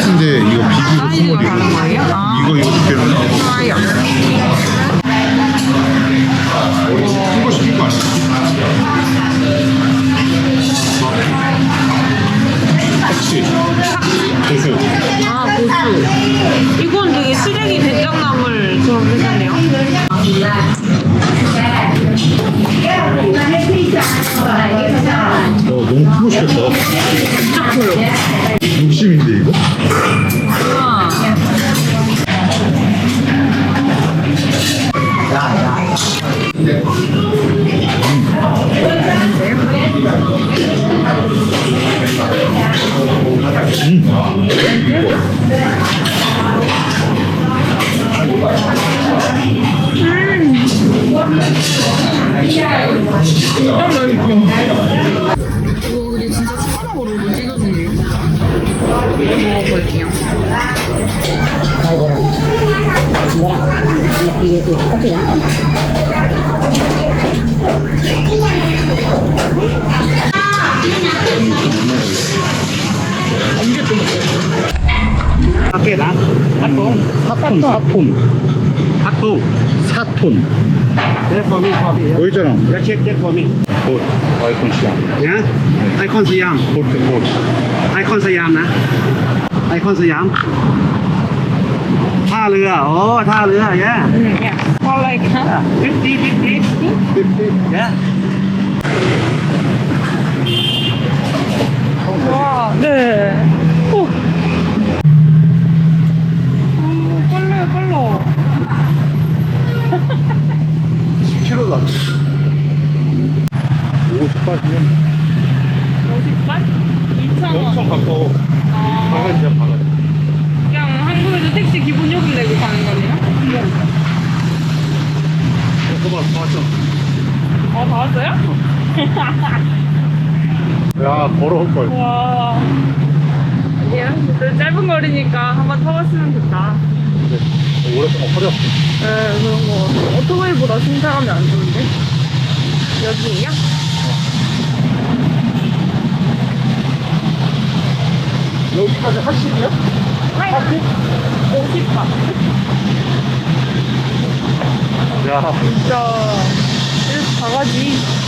같은데 이거 비비고 국물이 아, 이거 아. 이거 때문에 어, 이거 아니야? 아 고수. 이건 되게 쓰레기 된장나물처럼 생겼네요. 어 너무 풀어시켰다. 이거 진짜 숟가락으로 찢어지네요. 먹어볼게요. 이게 또 커피야? 사케나? 사톤 사톤 사톤 사토 사톤 There for me, for me. Wait around. Yeah, check that for me. Port, Icon Siam. Yeah? Icon Siam. Port to port. Icon Siam นะ Icon Siam. ท่าเรือ โอ้ ท่าเรือ yeah. Yeah. For like, huh? 50, 50. 50? Yeah. Wow, the... 야 걸어올 걸 와. 예, 그 짧은 거리니까 한번 타봤으면 좋다. 오랫동안 허리 아프 네, 그런 거. 오토바이보다 승차감이 안 좋은데? 여기요? 여기까지 하시냐? 50바. 야 진짜, 이렇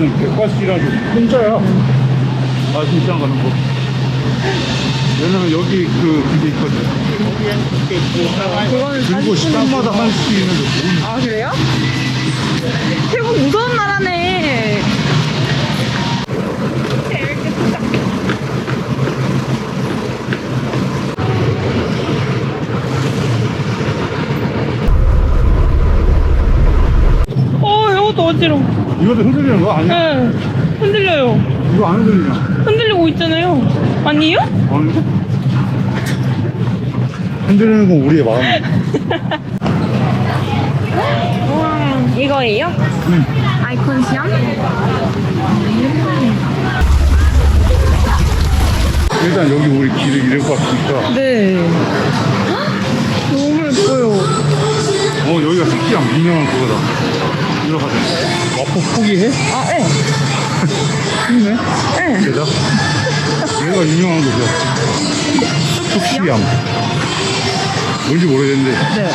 무슨 백과시라도 혼자야 아 진짜 가는 거. 왜냐면 여기 그 그게 있거든. 그거는 그리고 시간마다 할 수 있는 거. 아, 그래요? 태국 무서운 나라네. 재밌겠다. 어, 이것도 어지러워. 이것도 흔들리는 거 아니야? 네, 흔들려요. 이거 안 흔들리냐? 흔들리고 있잖아요. 아니에요? 아닌데? 흔들리는 건 우리의 마음 음, 이거예요? 응. 아이콘 시험? 일단 여기 우리 길을 잃을 것 같으니까 네. 너무 예뻐요. 어 여기가 스키장 유명한 그거다 들어가자 와퍼 포기해? 아, 네. 쉽네 네. 대다 얘가 유명한 거죠 스키장 뭔지 모르겠는데 네.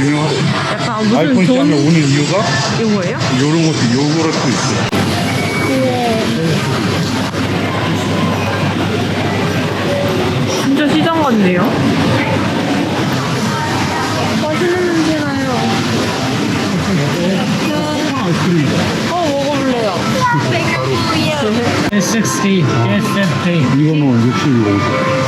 유명하대 약간 무슨 아이폰 시장에 돈 오는 이유가 이거예요? 요런 것도 요거라도 있어 진짜 시장 같네요. 아이스크림. 어, 먹어볼래요. 160, 150. 이거는 60, 60.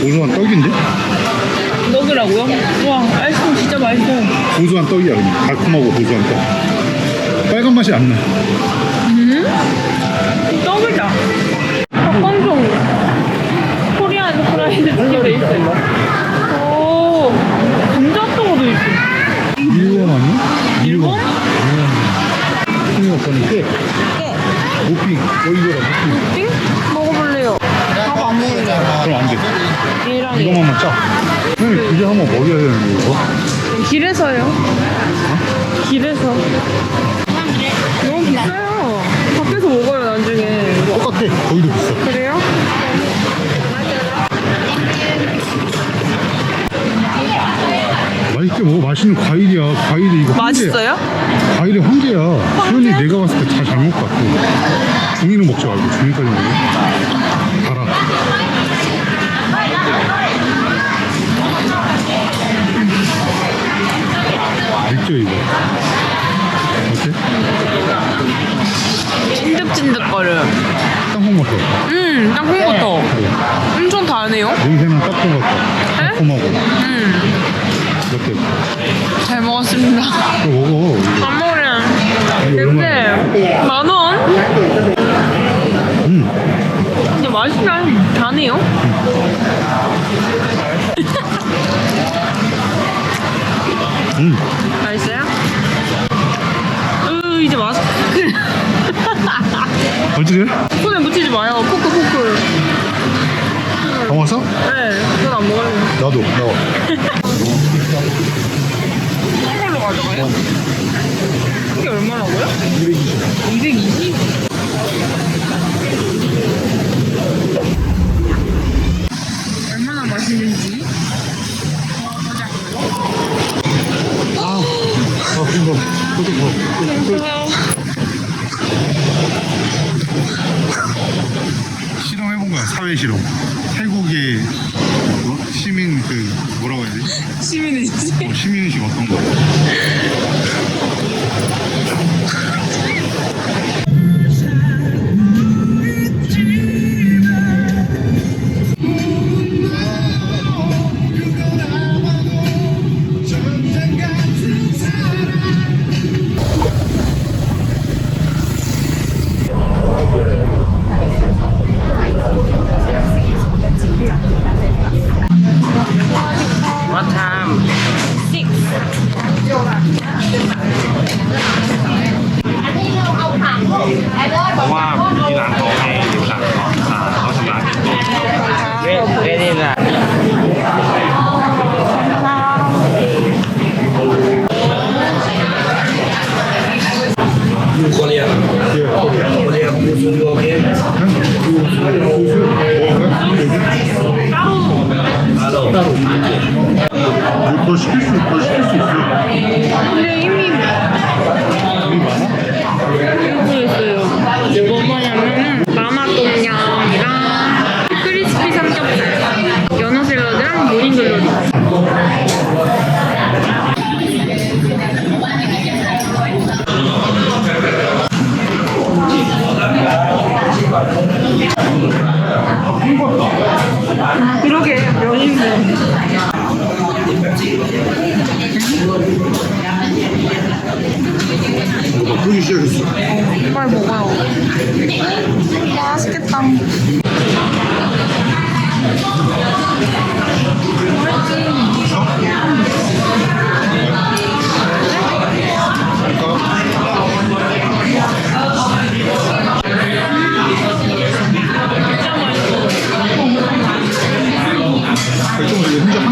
고소한 떡인데? 넣으라고요? 와, 아이스크림 진짜 맛있어요. 고소한 떡이야, 그냥. 달콤하고 고소한 떡. 빨간 맛이 안 나. 떡이다. 닭강정. 코리안 프라이드 치킨에 있어요. 오, 감자떡도 있어. 일본 아니야? 일본? 일본 거는 깨. 모핑. 어, 이거라, 모핑. 돼. 얘랑 얘. 이거만만 짜. 선생님, 이제 한번 먹여야 되는데, 이거? 길에서요. 길에서. 너무 비싸요. 밖에서 먹어요, 나중에. 똑같아. 거기도 비싸. 그래요? 맛있게 먹어. 맛있는 과일이야. 과일이 이거 맛있어요? 과일이 황제야. 수현이 내가 봤을 때 잘 잘못 같아. 중이는 먹지 말고 중이까지 먹어. 달아. 맛있죠 이거? 어때? 찐득찐득거려. 땅콩 맛도 음, 땅콩 버터. 엄청 다르네요. 냄새는 땅콩 같다. 달콤하고. 음, 어때? 잘 먹었습니다. 이거 먹어. 이거. 안 먹으려. 근데, 만 원? 음. 근데 맛있긴 다네요. 음. 맛있어요? 으, 이제 맛. 어떻게? 손에 묻히지 마요. 포크. 다 먹었어? 네, 그건 안 먹어요. 나도. 나와. 이걸로 가져가요? 이게 얼마라고요? 220. 220? 실험해본 거야, 사회 실험. 태국의 뭐? 시민 그 뭐라고 해야 되지? 시민이지? 어, 시민의식 어떤 거?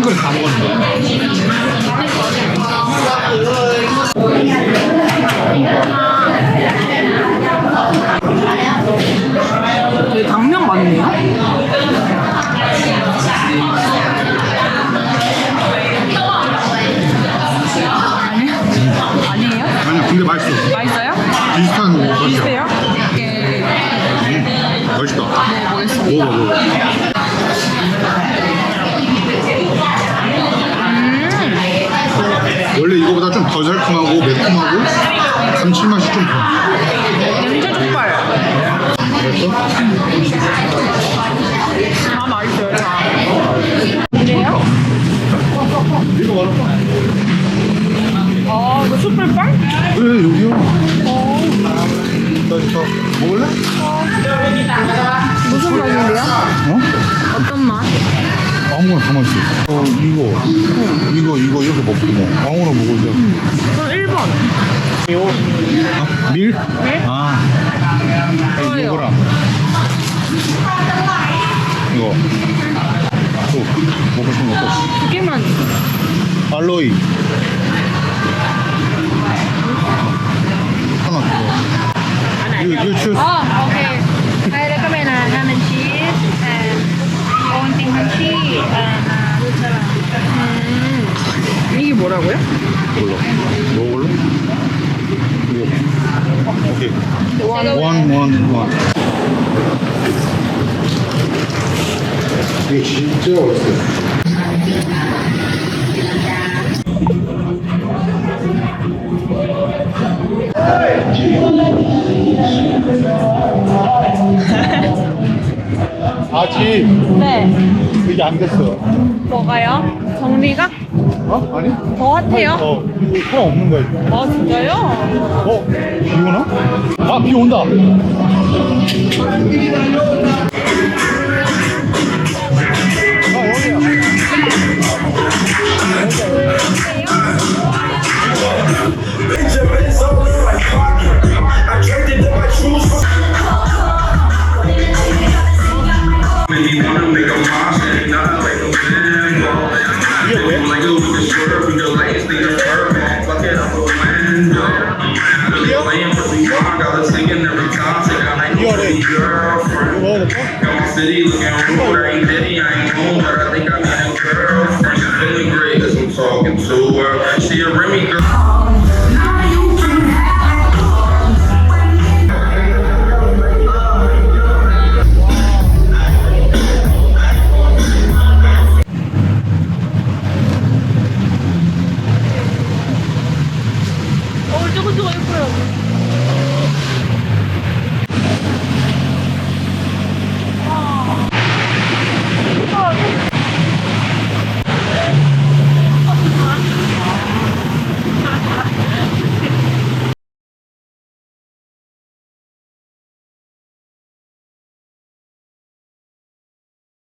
그릇 다. 되게 당면 많네요. 아니요? 아니에요? 아니야, 근데 맛있어. 맛있어요? 비슷한 맛이야. 비슷해요? 이게 맛있다. 먹어보겠습니다. 먹어, 먹어. 달콤하고 매콤하고 감칠맛이 좀 더. 냄새 족발. 그랬어? 다 맛있어요, 다. 근데요? 이거 맛없어. 아, 이거 숯불빵? 왜 여기요? 나 이거 먹을래? 무슨 맛인데요? 어? 어떤 맛? 아무거나 다 맛있어. 어 이거 이거 이거 이렇게 먹고 뭐 아무거나 먹을래. 저 1번. 아, 밀? 네? 아. 아니, 좋아요. 이거랑 이거 또 먹고 싶은 거 또. 두 개만. 알로이 하나 더. You, you choose. Oh, okay. I Nutella. 음. 이게 뭐라고요? 몰라. 먹을래? 이거. 오케이. 원, 원, 원. 이거 진짜 맛있어. 아직 네. 이게 안 됐어. 뭐가요? 정리가? 어? 아니? 더 핫해요? 어, 이거 사람 없는 거야. 지금. 아, 진짜요? 어? 비 오나? 아, 비 온다.